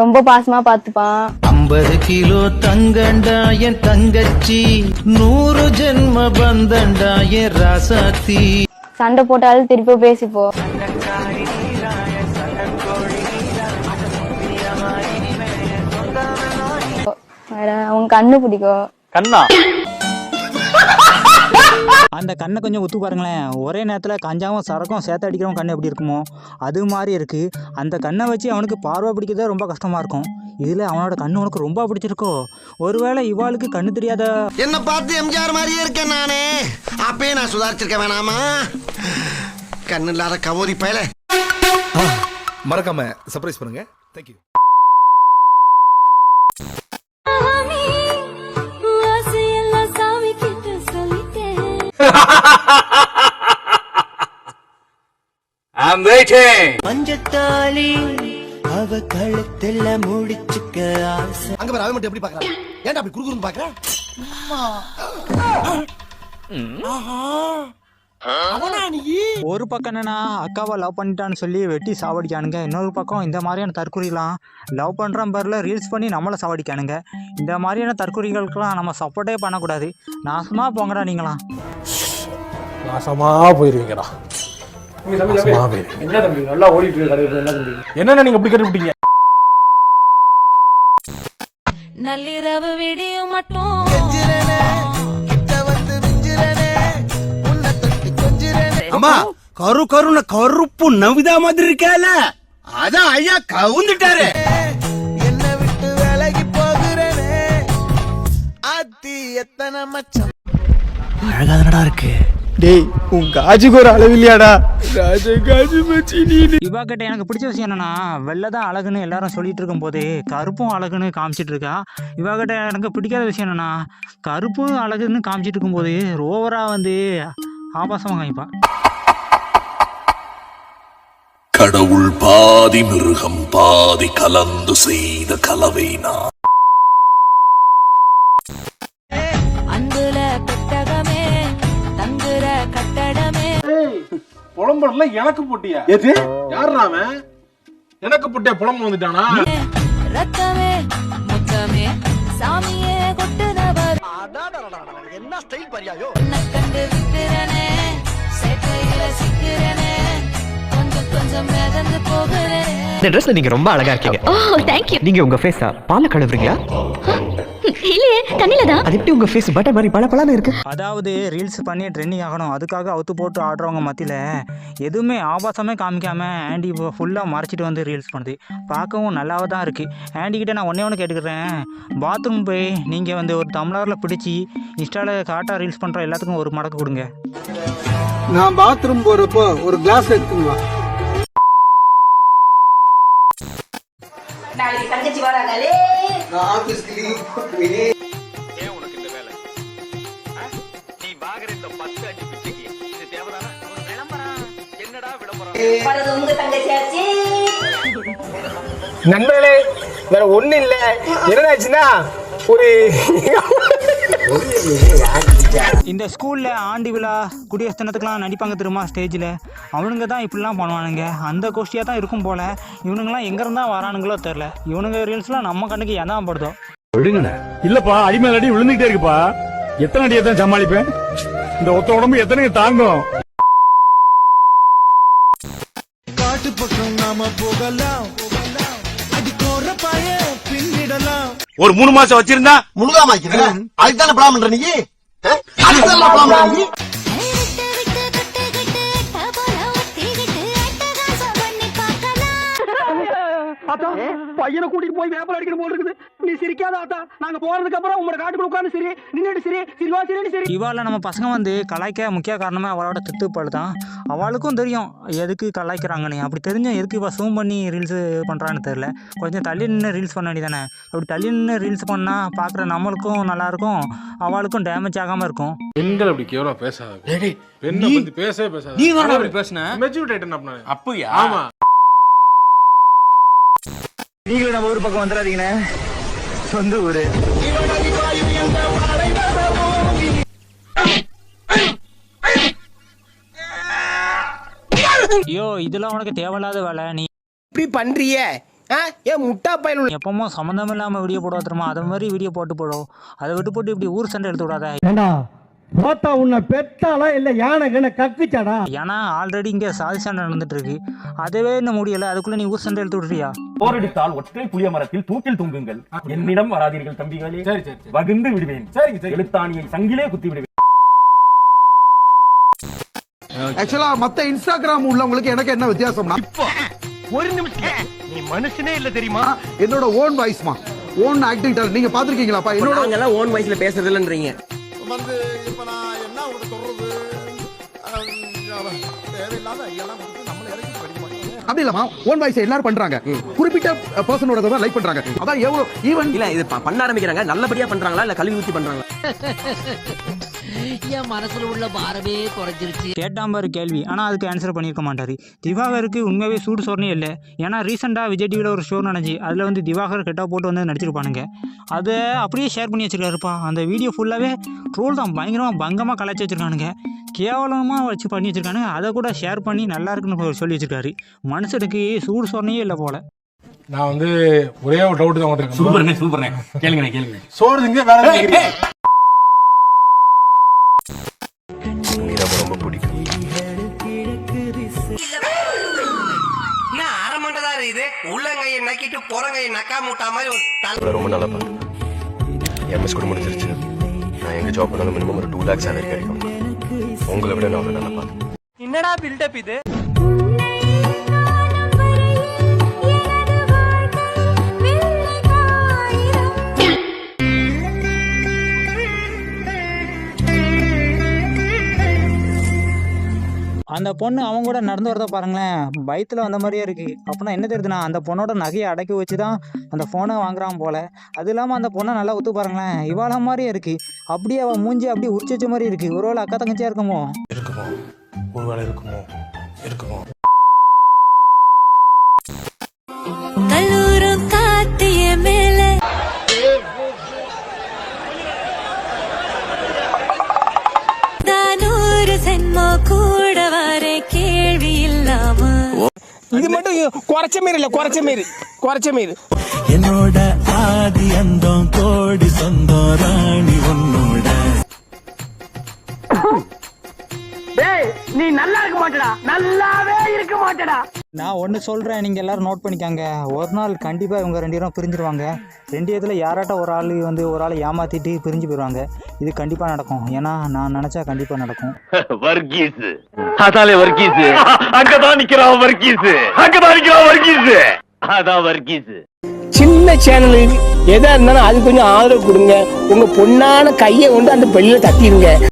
ரொம்ப பாசமா பாத்துப்பான். ஐம்பது கிலோ தங்கண்டா என் தங்கச்சி. நூறு ஜென்ம பந்தண்டா என் ராசாத்தி. சண்டை போட்டாலும் திருப்பி பேசிப்போ. வேற அவங்க கண்ணு பிடிக்கும். கண்ணா? அந்த கண்ணை கொஞ்சம் ஒத்து பாருங்களேன். ஒரே நேரத்தில் கஞ்சாவும் சரக்கும் சேர்த்து அடிக்கிறவன் கண் எப்படி இருக்குமோ அது மாதிரி இருக்குது அந்த கண்ணை வச்சு அவனுக்கு பார்வை பிடிக்கிறதே ரொம்ப கஷ்டமாக இருக்கும். இதில் அவனோட கண்ணு உனக்கு ரொம்ப பிடிச்சிருக்கோ? ஒருவேளை இவாளுக்கு கண்ணு தெரியாத என்ன பார்த்து எம்ஜிஆர் மாதிரியே இருக்கேன் நானே. அப்பயே நான் சுதாரிச்சிருக்க வேணாமா? கண்ணு இல்லாத கவோரி பயல. மறக்காம சர்ப்ரைஸ் பண்ணுங்க. தேங்க்யூ மஞ்சத்தாளி அவ கழுத்துல முடிச்சுக்க ஆசை. அங்க பாரு அவன் மட்டும் எப்படி பாக்குறான் ஏன்டா அப்படி குறுகுறுன்னு பாக்குற? ஒரு பக்கம் என்னன்னா அக்காவை லவ் பண்ணிட்டான்னு சொல்லி வெட்டி சாவடிக்கானுங்க. இன்னொரு பக்கம் இந்த மாதிரியான தற்கொலைலாம் லவ் பண்ணுற பேரில் ரீல்ஸ் பண்ணி நம்மளை சாவடிக்கானுங்க. இந்த மாதிரியான தற்கொலைகளுக்கெல்லாம் நம்ம சப்போர்ட்டே பண்ணக்கூடாது. நாசமாக போங்கடா நீங்களாம். நாசமா போயிருவீங்கடா. என்ன தம்பி நல்லா ஓடிட்டு இருக்கு கடையில் என்ன தம்பி? என்னென்ன நீங்க இப்படி கட்டுப்பிட்டீங்க நள்ளிரவு விடியும் மட்டும். அம்மா கரு கருன கருப்பு நவிதா மாதிரி இருக்கால. அதான் ஐயா கவுந்துட்டாரு. என்ன விட்டு வேலைக்கு போகிறனே அத்தி எத்தனை மச்சம். அழகாதனடா இருக்கு. டேய் உன் காஜுக்கு ஒரு அளவு இல்லையாடா? ராஜ காஜு மச்சி நீ இவா கிட்ட எனக்கு பிடிச்ச விஷயம் என்னன்னா வெள்ளை தான் அழகுன்னு எல்லாரும் சொல்லிட்டு இருக்கும் போது கருப்பும் அழகுன்னு காமிச்சிட்டு இருக்கா. இவா கிட்ட எனக்கு பிடிக்காத விஷயம் என்னன்னா கருப்பும் அழகுன்னு காமிச்சிட்டு இருக்கும்போது ஓவரா வந்து ஆபாசமாக காமிப்பா. கடவுள் பாதி மிருகம் பாதி கலந்து செய்த கலவை நான். புலம்புறதுல எனக்கு போட்டியா? எது? யார் அவன்? எனக்கு போட்டியா புலம்பு வந்துட்டானா? ரத்தமே முத்தமே சாமியே கொட்டுனவர். என்ன ஸ்டைல் பரியாயோ? உன்னை கண்டு விட்டுறனே சேட்டையில சிக்கிறனே கொஞ்சம் கொஞ்சம் மிதந்து போகிறேன். இந்த ட்ரெஸ்ல நீங்க ரொம்ப அழகா இருக்கீங்க. ஓ தேங்க் யூ நீங்க உங்க ஃபேஸ பால கழுவுறீங்களா? இல்லையே கண்ணில தான் அது எப்படி உங்க ஃபேஸ் பட்டர் மாதிரி பல பலன்னு இருக்கு. அதாவது ரீல்ஸ் பண்ணி ட்ரெண்டிங் ஆகணும். அதுக்காக அவுத்து போட்டு ஆடுறவங்க மத்தியில் எதுவுமே ஆபாசமே காமிக்காம ஆண்டி ஃபுல்லாக மறைச்சிட்டு வந்து ரீல்ஸ் பண்ணுது. பார்க்கவும் நல்லாவே தான் இருக்குது ஆண்டி கிட்ட நான் ஒன்றே ஒன்று கேட்டுக்கிறேன். பாத்ரூம் போய் நீங்கள் வந்து ஒரு டம்ளரில் பிடிச்சி இன்ஸ்டாவில் காட்டாக ரீல்ஸ் பண்ணுற எல்லாத்துக்கும் ஒரு மடக்கு கொடுங்க. நான் பாத்ரூம் போறப்போ ஒரு கிளாஸ் எடுத்துன்னு வா நான் ஆபீஸ்க்கு லீவ் நண்பர்களே வேற ஒண்ணு இல்ல. என்னடாச்சுன்னா ஒரு இந்த ஸ்கூலில் ஆண்டி விழா குடியரசு தினத்துக்குலாம் நடிப்பாங்க தெரியுமா ஸ்டேஜில் அவனுங்க தான் இப்படிலாம் பண்ணுவானுங்க. அந்த கோஷ்டியாக தான் இருக்கும் போல். இவனுங்களாம் எங்கேருந்தா வரானுங்களோ தெரில இவனுங்க ரீல்ஸ்லாம் நம்ம கண்ணுக்கு எதான் படுதோ? இல்லப்பா அடிமேல் அடி விழுந்துகிட்டே இருக்குப்பா. எத்தனை அடியை தான் சமாளிப்பேன்? இந்த ஒத்த உடம்பு எத்தனை தாங்கும். காட்டு பக்கம் நாம போகலாம். ஒரு மூணு மாசம் வச்சிருந்தா முழுகாம வைக்கிறேன் அதுக்கு தானே பிளான் பண்ற நீ? அதுக்கு பிளான் பண்ற நீ? ஆத்தா பையனை கூட்டிட்டு போய் வேப்பல் அடிக்கிற போல இருக்குது. நீ சிரிக்காத ஆத்தா. நாங்க போறதுக்கு அப்புறம் உங்களோட காட்டுக்குள்ள உட்கார்ந்து சரி. நின்னுட்டு சரி. சிரிவா சரி சரி. இவாள நம்ம பசங்க வந்து கலாய்க்க முக்கிய காரணமே அவளோட திட்டுப்பாடு தான் அவளுக்கும் தெரியும் எதுக்கு கலாய்க்கிறாங்கன்னு அப்படி தெரிஞ்சும் எதுக்கு இவ சூம் பண்ணி ரீல்ஸ் பண்ணுறான்னு தெரில கொஞ்சம் தள்ளி நின்று ரீல்ஸ் பண்ண வேண்டியதானே? அப்படி தள்ளி நின்று ரீல்ஸ் பண்ணால் பார்க்குற நம்மளுக்கும் நல்லாயிருக்கும் அவளுக்கும் டேமேஜ் ஆகாமல் இருக்கும். பெண்கள் அப்படி கேவலம் பேசாத பெண்ணை பத்தி பேசவே பேசாத நீ தானே அப்படி பேசுன? மெச்சூரிட்டி ஆயிட்டேன் அப்ப நான். அப்படியா? ஆமா. நீங்களும் நம்ம ஊர் பக்கம் வந்துடாதீங்கண்ணே. சொந்த ஊரு. ஐயோ இதெல்லாம் உனக்கு தேவையில்லாத வேலை. நீ இப்படி பண்றிய? ஏன் முட்டா பையன் எப்பவும் சம்மந்தம் இல்லாமல் வீடியோ போட தெரியுமா அது மாதிரி வீடியோ போட்டு போடும் அதை விட்டு போட்டு இப்படி ஊர் சண்டை எடுத்து விடாத. பார்த்தா உன்னை பெத்தாளா இல்ல யானை கண்ண கக்குச்சாடா? ஏன்னா ஆல்ரெடி இங்கே சாதி சண்டை நடந்துட்டு இருக்கு அதுவே இன்னும் முடியலை. அதுக்குள்ளே நீ ஊர் சண்டை எடுத்து விடுறியா? போரடித்தால் ஒற்றை புளிய மரத்தில் தூக்கில் தொங்குங்கள். என்னிடம் வராதீர்கள் தம்பிகளே. சரி சரி வகுந்து விடுவேன். சரி சரி. எழுத்தாணியை சங்கிலே குத்தி விடுவேன். ஆக்சுவலா மத்த இன்ஸ்டாகிராம் உள்ளவங்களுக்கு எனக்கு என்ன வித்தியாசம்னா ஒரு நிமிஷம். நீ மனுஷனே இல்ல தெரியுமா? என்னோட ஓன் வாய்ஸ்மா ஓன் ஆக்டிங் நீங்க பாத்திருக்கீங்களாப்பா என்னோட ஓன் வயசுல பேசுறது இல்லன்றீங்க வந்து இப்ப நான் என்ன உங்களுக்கு சொல்றது? தேவையில்லாத ஐயெல்லாம் கொடுத்து நம்மள இறக்கி படிக்க மாட்டோம். அப்படி இல்லமா ஓன் வாய்ஸ் எல்லாரும் பண்றாங்க. குறிப்பிட்ட பர்சனோட தான் லைக் பண்றாங்க. அதான் எவ்வளவு ஈவன் இல்ல இது பண்ண ஆரம்பிக்கிறாங்க. நல்லபடியா பண்றாங்களா? இல்ல கல்வி ஊத்தி பண்றாங்களா? என் மனசுல உள்ள பாரமே குறைஞ்சிருச்சு. கேட்டாம் பாரு கேள்வி. ஆனால் அதுக்கு ஆன்சர் பண்ணியிருக்க மாட்டார். திவாகருக்கு உண்மையாகவே சூடு சொரணே இல்லை. ஏன்னா ரீசெண்டாக விஜய் டிவியில் ஒரு ஷோ நடந்துச்சு. அதில் வந்து திவாகர் கெட்டா போட்டு வந்து நடிச்சிருப்பானுங்க. அதை அப்படியே ஷேர் பண்ணி வச்சிருக்காருப்பா. அந்த வீடியோ ஃபுல்லாகவே ட்ரோல் தான். பயங்கரமாக பங்கமாக கலாச்சி வச்சிருக்கானுங்க. கேவலமாக வச்சு பண்ணி வச்சிருக்கானுங்க. அதை கூட ஷேர் பண்ணி நல்லா இருக்குன்னு சொல்லி வச்சிருக்காரு. மனுஷனுக்கு சூடு சொரணையே இல்லை போல. நான் வந்து ஒரே ஒரு டவுட் தான் சூப்பர்ண்ணே சூப்பர்ண்ணே. கேளுங்க கேளுங்க சோறு திங்க நக்கிட்டு புறங்கையை நக்கா முட்டா மாதிரி ஒரு தலை. ரொம்ப நல்லா பார்த்து எம்எஸ் கூட முடிஞ்சிருச்சு. நான் எங்க ஜாப் பண்ணாலும் மினிமம் ஒரு டூ லேக்ஸ் சேலரி கிடைக்கும். உங்களை விட நான் நல்லா பார்த்து என்னடா பில்டப் இது? அந்த பொண்ணு அவங்க கூட நடந்து வரத பாருங்களேன். பயத்தில் வந்த மாதிரியே இருக்குது அப்படின்னா என்ன தெரியுதுண்ணா? அந்த பொண்ணோட நகையை அடக்கி வச்சு தான் அந்த ஃபோனை வாங்குறான் போல. அது இல்லாமல் அந்த பொண்ணை நல்லா ஒத்து பாருங்களேன். இவாள மாதிரியே இருக்குது அப்படியே அவள் மூஞ்சி அப்படியே உரிச்சு வச்ச மாதிரி இருக்குது ஒருவேளை அக்கா தங்கச்சியாக இருக்குமோ? இருக்குமோ? ஒருவேளை இருக்குமோ? இருக்குமோ? சென்மோ கூட கேள்வி இல்லாம. இது மட்டும் குறைச்ச மாரி இல்ல குறைச்ச மாரி குறைச்ச மாரி. என்னோட ஆதி அந்தம் கோடி சொந்தம் ராணி உன்னோட. டேய் நீ நல்லா இருக்க மாட்டடா. நல்லாவே இருக்க மாட்டடா. நான் ஒன்று சொல்கிறேன் நீங்கள் எல்லாரும் நோட் பண்ணிக்காங்க. ஒரு நாள் கண்டிப்பாக இவங்க ரெண்டு பேரும் பிரிஞ்சிருவாங்க. ரெண்டு இடத்துல யாராட்ட ஒரு ஆள் வந்து ஒரு ஆளை ஏமாற்றிட்டு பிரிஞ்சு போயிடுவாங்க இது கண்டிப்பாக நடக்கும். ஏன்னா நான் நினச்சா கண்டிப்பாக நடக்கும். வர்கீஸ். அதாலே வர்கீஸ். அங்கதான் நிக்கிறான் வர்கீஸ். அங்கதான் நிக்கிறான் வர்கீஸ். அதான் வர்கீஸ். சின்ன சேனல் எதா இருந்தாலும் அது கொஞ்சம் ஆதரவு கொடுங்க. உங்க பொண்ணான கையை கொண்டு அந்த பெல்லில தட்டிடுங்க.